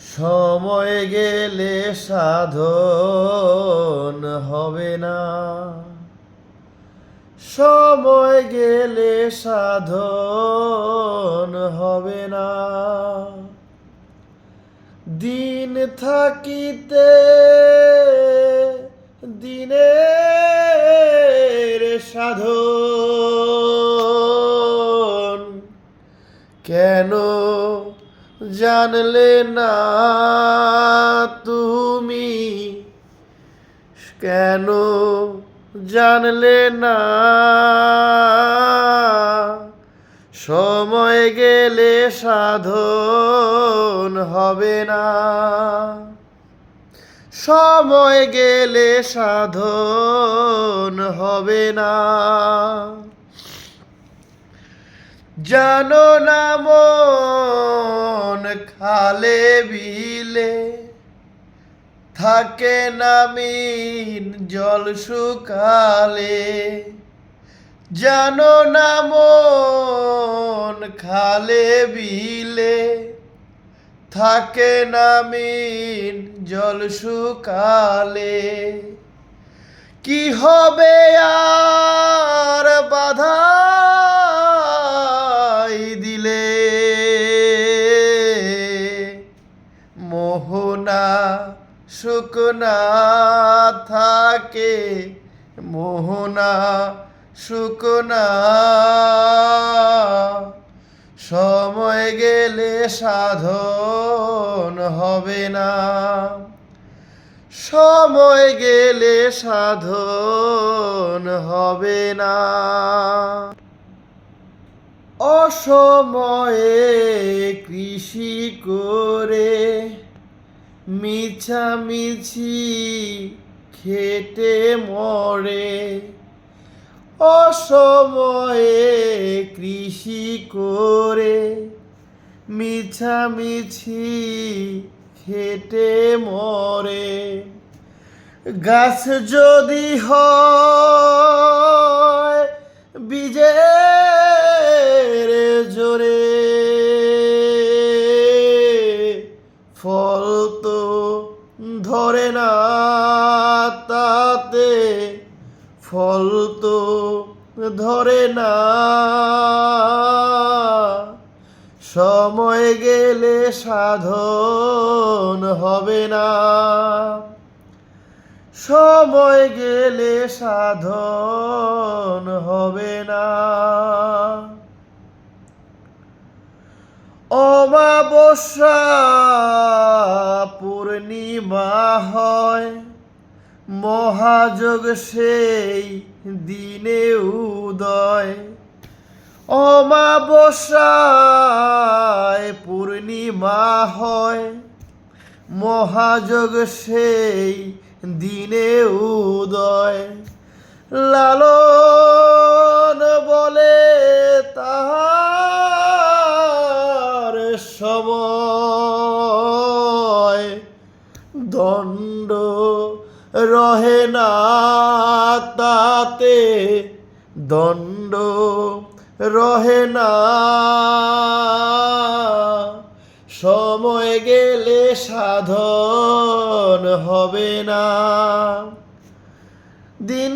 সময় গেলে সাধন হবে না। সময় গেলে সাধন হবে না। দিন থাকিতে দিনের সাধন কেন জানলে না তুমি। কেন জানলে না? সময় গেলে সাধন হবে না। সময় গেলে সাধন হবে না। জানো না মন খালে বিলে থাকে নামিন জল শুকালে। জানো না মন খালে বিলে থাকে নামিন জল শুকালে। কি হবে আর মোহনা শুকনা থাকে, মোহনা শুকনা সময় গেলে সাধন হবে না। সময় গেলে সাধন হবে না। অসময়ে কৃষি করে মিছামিছি খেটে মরে। অসময়ে কৃষি করে মিছামিছি খেটে মরে। গাছ যদি হয় বীজের জোরে, ফল তো ধরে না তাতে ফল তো ধরে না। সময় গেলে সাধন হবে না। সময় গেলে সাধন হবে না। অমাবস্যা পূর্ণিমা হয়। মহাযোগ সেই দিনে উদয়। অমাবস্যায় পূর্ণিমা হয়। মহাযোগ সেই দিনে উদয়। লালন সময় দণ্ড রহে না তাতে, দণ্ড রহে না। সময় গেলে সাধন হবে না। দিন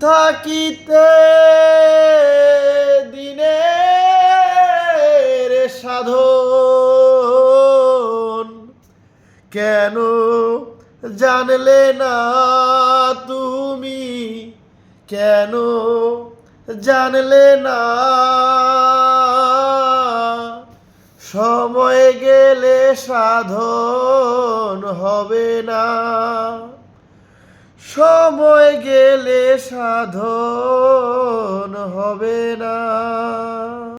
থাকিতে কেন জানলে না তুমি? কেন জানলে না? সময় গেলে সাধন হবে না। সময় গেলে সাধন হবে না।